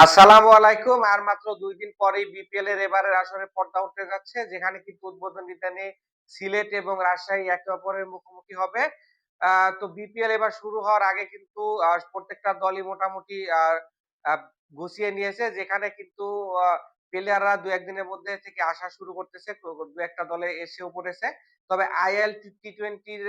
আসসালামু আলাইকুম। আর মাত্র দুই দিন পরেই বিপিএল এর এবারের আসরে পর্দা উঠতে যাচ্ছে, যেখানে কিন্তু উদ্বোধনী দিনে সিলেট এবং রাজশাহী একে অপরের মুখোমুখি হবে। তো বিপিএল এবার শুরু হওয়ার আগে কিন্তু প্রত্যেকটা দলই মোটামুটি গুছিয়ে নিয়েছে, যেখানে কিন্তু প্লেয়াররা দু একদিনের মধ্যে থেকে আসা শুরু করতেছে দু একটা দলে এসেও পড়েছে। তবে আইএল টি টোয়েন্টির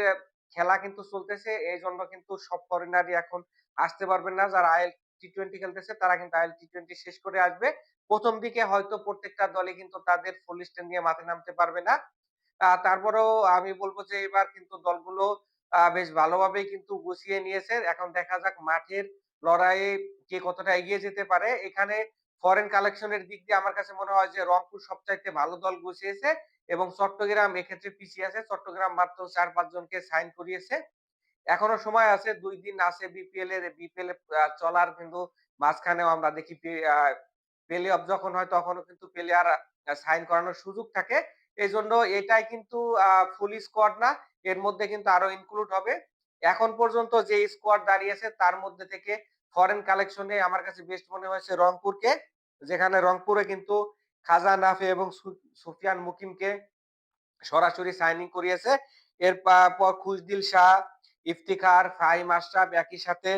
খেলা কিন্তু চলতেছে, এই জন্য কিন্তু সব ফরেনারই এখন আসতে পারবেন না, যারা আইএল টি টোয়েন্টি খেলতেছে, তারা কিন্তু আইএল টি টোয়েন্টি শেষ করে আসবে। প্রথম দিকে হয়তো প্রত্যেকটা দলে কিন্তু তাদের ফুল স্ট্যান্ড নিয়ে মাঠে নামতে পারবে না। তারপরেও আমি বলব যে এবার কিন্তু দলগুলো বেশ ভালোভাবেই কিন্তু গুছিয়ে নিয়েছে। এখন দেখা যাক মাঠের লড়াইয়ে কে কতটা এগিয়ে যেতে পারে। এখানে ফরেন কালেকশনের দিক দিয়ে আমার কাছে মনে হয় যে রংপুর সবচাইতে ভালো দল গুছিয়েছে এবং চট্টগ্রাম এক্ষেত্রে পিছিয়ে আছে। চট্টগ্রাম মাত্র চার পাঁচ জনকে সাইন করিয়েছে। এখনও সময় আছে, দুই দিন আছে বিপিএল এর বিপিএল চলার কিন্তু মাঝখানেও আমরা দেখি প্লে অফ যখন হয় তখনও কিন্তু প্লেয়ার সাইন করানোর সুযোগ থাকে। এই জন্য এটাই কিন্তু ফুল স্কোয়াড না, এর মধ্যে কিন্তু আরও ইনক্লুড হবে। এখন পর্যন্ত যে স্কোয়াড দাঁড়িয়েছে তার মধ্যে থেকে ফরেন কালেকশনে আমার কাছে বেস্ট মনে হয়েছে রংপুরকে, যেখানে রংপুরে কিন্তু খাজা নাফে এবং সুফিয়ান মুকিমকে সরাসরি সাইনিং করিয়েছে। এর পর খুশদিল শাহ ইফতিখার ফাহিম আশরাফ একই সাথে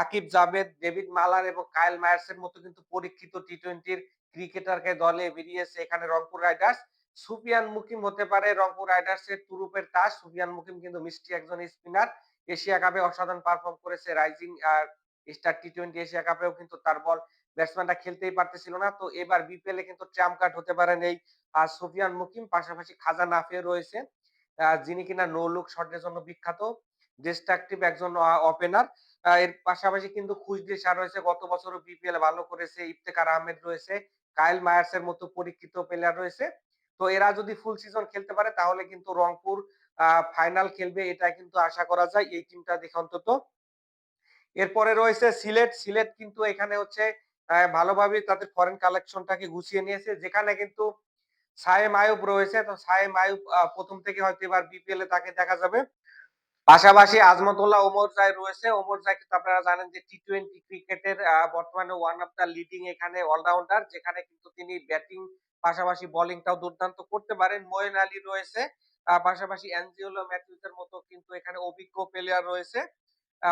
আকিব জাভেদ, ডেভিড মালার এবং কায়েল মায়ার্সের মতো কিন্তু পরীক্ষিত টি টোয়েন্টির ক্রিকেটারকে দলে বেরিয়েছে এখানে রংপুর রাইডার্স। সুফিয়ান মুকিম হতে পারে রংপুর রাইডার্স এর তুরুপের তাস সুফিয়ান মুকিম কিন্তু মিষ্টি একজন স্পিনার। এশিয়া কাপে অসাধারণ পারফর্ম করেছে রাইজিং আর স্টার টি টোয়েন্টি এশিয়া কাপেও কিন্তু তার বল ব্যাটসম্যানটা খেলতেই পারতেছিল না। তো এবার বিপিএল এ কিন্তু ট্রাম্প কার্ড হতে পারেন এই সুফিয়ান মুকিম পাশাপাশি খাজা নাফিয়া রয়েছে। যিনি কিনা নো লুক শটের জন্য বিখ্যাত ডিস্ট্রাকটিভ একজন ওপেনার এর পাশাপাশি কিন্তু খুশদি শাহ রয়েছে, গত বছরও বিপিএল ভালো করেছে ইফতেকার আহমেদ রয়েছে কাইল মায়ার্স এর মতো পরীক্ষিত প্লেয়ার রয়েছে। তো এরা যদি ফুল সিজন খেলতে পারে, তাহলে কিন্তু রংপুর ফাইনাল খেলবে, এটা কিন্তু আশা করা যায়, এই টিমটা দেখে অন্তত। এরপরে রয়েছে সিলেট সিলেট কিন্তু এখানে হচ্ছে ভালোভাবে তাদের ফরেন কালেকশনটাকে গুছিয়ে নিয়েছে, যেখানে কিন্তু সায়েম আয়ুব রয়েছে, তো সায়েম আয়ুব প্রথম থেকে হয়তো এবার বিপিএল এ তাকে দেখা যাবে। পাশাপাশি আজমতুল্লাহ ওমর জাই রয়েছে। ওমর জাই কিন্তু আপনারা জানেন যে টি টোয়েন্টি ক্রিকেটের বর্তমানে ওয়ান অফ দ্য লিডিং এখানে অলরাউন্ডার যেখানে কিন্তু তিনি ব্যাটিং পাশাপাশি বোলিংটাও দুর্দান্ত করতে পারেন। ময়েন আলী রয়েছে। পাশাপাশি এনজিওলো ম্যাথিউসের মতো কিন্তু এখানে অভিজ্ঞ প্লেয়ার রয়েছে।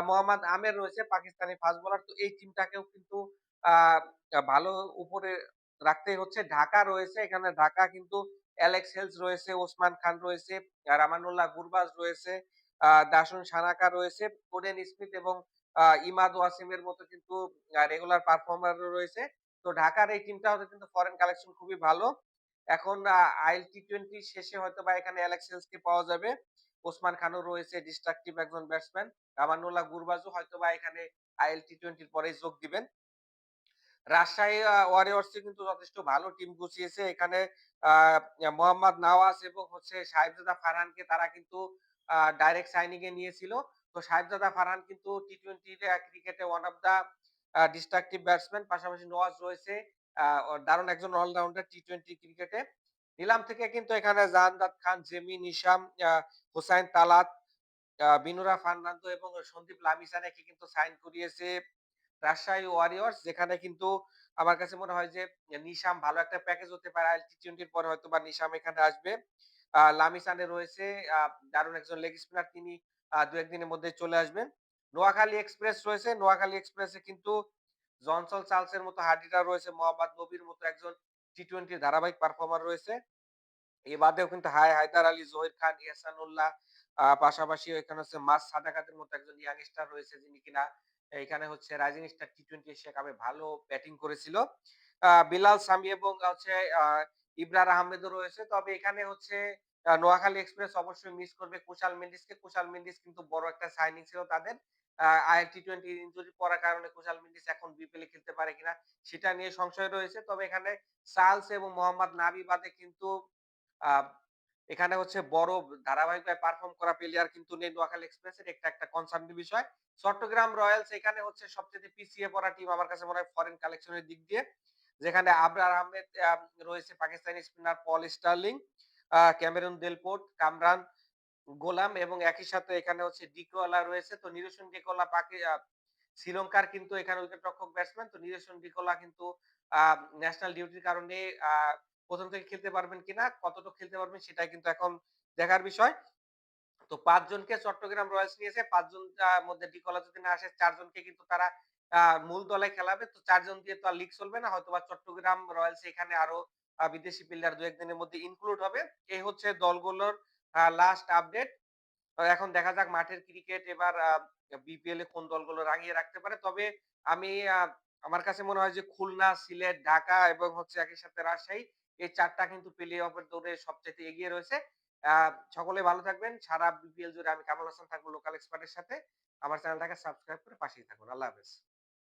মোহাম্মদ আমের রয়েছে, পাকিস্তানি ফাস্ট বোলার তো এই টিমটাকেও কিন্তু ভালো উপরে রাখতে হচ্ছে। ঢাকা রয়েছে, এখানে ঢাকা কিন্তু অ্যালেক্স হেলস রয়েছে, ওসমান খান রয়েছে রামানুল্লাহ গুরবাজ রয়েছে দাসন সানাকা রয়েছে, কোডেন স্মিথ এবং ইমাদ ওয়াসিমের মতো কিন্তু রেগুলার পারফর্মার রয়েছে। তো ঢাকার এই টিমটা হতে কিন্তু ফরেন কালেকশন খুবই ভালো। এখন আইএল টি টোয়েন্টি শেষে হয়তো বা এখানে অ্যালেক্স হেলসকে পাওয়া যাবে। ওসমান খানও রয়েছে ডিস্ট্রাকটিভ একজন ব্যাটসম্যান রামানুল্লাহ গুরবাজও হয়তো বা এখানে আইএল টি টোয়েন্টির পরে যোগ দিবেন। রাজশাহী ওয়ারিয়র্স কিন্তু যথেষ্ট ভালো টিম গুছিয়েছে। এখানে মোহাম্মদ নওয়াজ এবং হচ্ছে সাহেবজাদা ফারহানকে তারা কিন্তু ডাইরেক্ট সাইনিং এ নিয়েছিল। তো সাহেবজাদা ফারহান কিন্তু টি টোয়েন্টি ক্রিকেটে one of the destructive batsman পাশাপাশি নওয়াজ রয়েছে দারুণ একজন অলরাউন্ডার টি টোয়েন্টি ক্রিকেটে নিলাম থেকে কিন্তু এখানে জাহানদাদ খান, জেমি নিশাম হোসাইন তালাত বিনুরা ফার্নান্দো এবং সন্দীপ লামিসানাকে কিন্তু সাইন করিয়েছে। রাজশাহী ওয়ারিয়র্স যেখানে কিন্তু আমার কাছে মনে হয় যে, নিশাম ভালো একটা প্যাকেজ হতে পারে। টি টোয়েন্টির পরে হয়তো বা নিশাম এখানে আসবে। লামিসানে রয়েছে দারুণ একজন লেগ স্পিনার তিনি দু একদিনের মধ্যে চলে আসবেন। নোয়াখালী এক্সপ্রেস রয়েছে। নোয়াখালী এক্সপ্রেসে কিন্তু জনসল চার্লসের মতো হার্ডিটা রয়েছে। মোহাম্মদ নবীর মতো একজন টি টোয়েন্টি ধারাবাহিক পারফর্মার রয়েছে। এ বাদেও কিন্তু হাই হায়দার আলী, জহির খান ইহসানুল্লাহ পাশাপাশি এখানে হচ্ছে মাস সাদাকাতের মতো একজন ইয়াংস্টার রয়েছে যিনি কিনা এখানে হচ্ছে rising star T twenty Asia কাপে ভালো ব্যাটিং করেছিল। বিলাল সামি এবং হচ্ছে ইব্রার আহমেদও রয়েছে। তবে এখানে হচ্ছে নোয়াখালী এক্সপ্রেস অবশ্যই মিস করবে কুশাল মেন্ডিসকে। কুশাল মেন্ডিস কিন্তু বড় একটা সাইনিং ছিল তাদের। আই টোয়েন্টি ইঞ্জুরি পড়ার কারণে কুশাল মেন্ডিস এখন বিপিএল খেলতে পারে কিনা সেটা নিয়ে সংশয় রয়েছে। তবে এখানে সালস এবং মোহাম্মদ নাবি বাদে কিন্তু এখানে হচ্ছে বড় ধারাবাহিকভাবে পারফর্ম করা প্লেয়ার কিন্তু নেই নোয়াখালী এক্সপ্রেসের একটা একটা কনসার্ন বিষয় চট্টগ্রাম রয়্যালস এখানে হচ্ছে সবচেয়ে পিছিয়ে পড়া টিম আমার কাছে মনে হয় ফরেন কালেকশনের দিক দিয়ে, যেখানে আবরার আহমেদ রয়েছে Pakistani spinner Paul Stirling Cameron Delport, Kamran Ghulam এবং একই সাথে এখানে হচ্ছে ডিকোয়ালা রয়েছে তো নিরসন ডিকোয়ালা পাকি শ্রীলঙ্কার কিন্তু এখানে উইকেট-রক্ষক ব্যাটসম্যান। তো নিরসন ডিকোলা কিন্তু ন্যাশনাল ডিউটির কারণে ১ম থেকে খেলতে পারবেন কিনা, কতটুকু খেলতে পারবেন সেটাই কিন্তু এখন দেখার বিষয়। তো ৫ জনকে চট্টগ্রাম রয়্যালস নিয়েছে। ৫ জনটার মধ্যে ডিকোলা যদি না আসে ৪ জনকে কিন্তু তারা মূল দলে খেলাবে। তো ৪ জন দিয়ে তো আর লিগ চলবে না। হয়তোবা চট্টগ্রাম রয়্যালস এখানে আরও বিদেশি প্লেয়ার দু একদিনের মধ্যে ইনক্লুড হবে। এই হচ্ছে দলগুলোর লাস্ট আপডেট। এখন দেখা যাক মাঠের ক্রিকেট এবার বিপিএল এ কোন দলগুলো রাঙিয়ে রাখতে পারে। তবে আমি আমার কাছে মনে হয় যে খুলনা, সিলেট, ঢাকা এবং হচ্ছে একই সাথে রাজশাহী এই চারটা কিন্তু প্লে অফের দৌড়ে সবচেয়ে এগিয়ে রয়েছে। সকলে ভালো থাকবেন। সারা বিপিএল জুড়ে আমি কামাল হাসান থাকব লোকাল এক্সপার্ট এর সাথে। আমার চ্যানেলটাকে সাবস্ক্রাইব করে পাশেই থাকুন। আল্লাহ হাফেজ।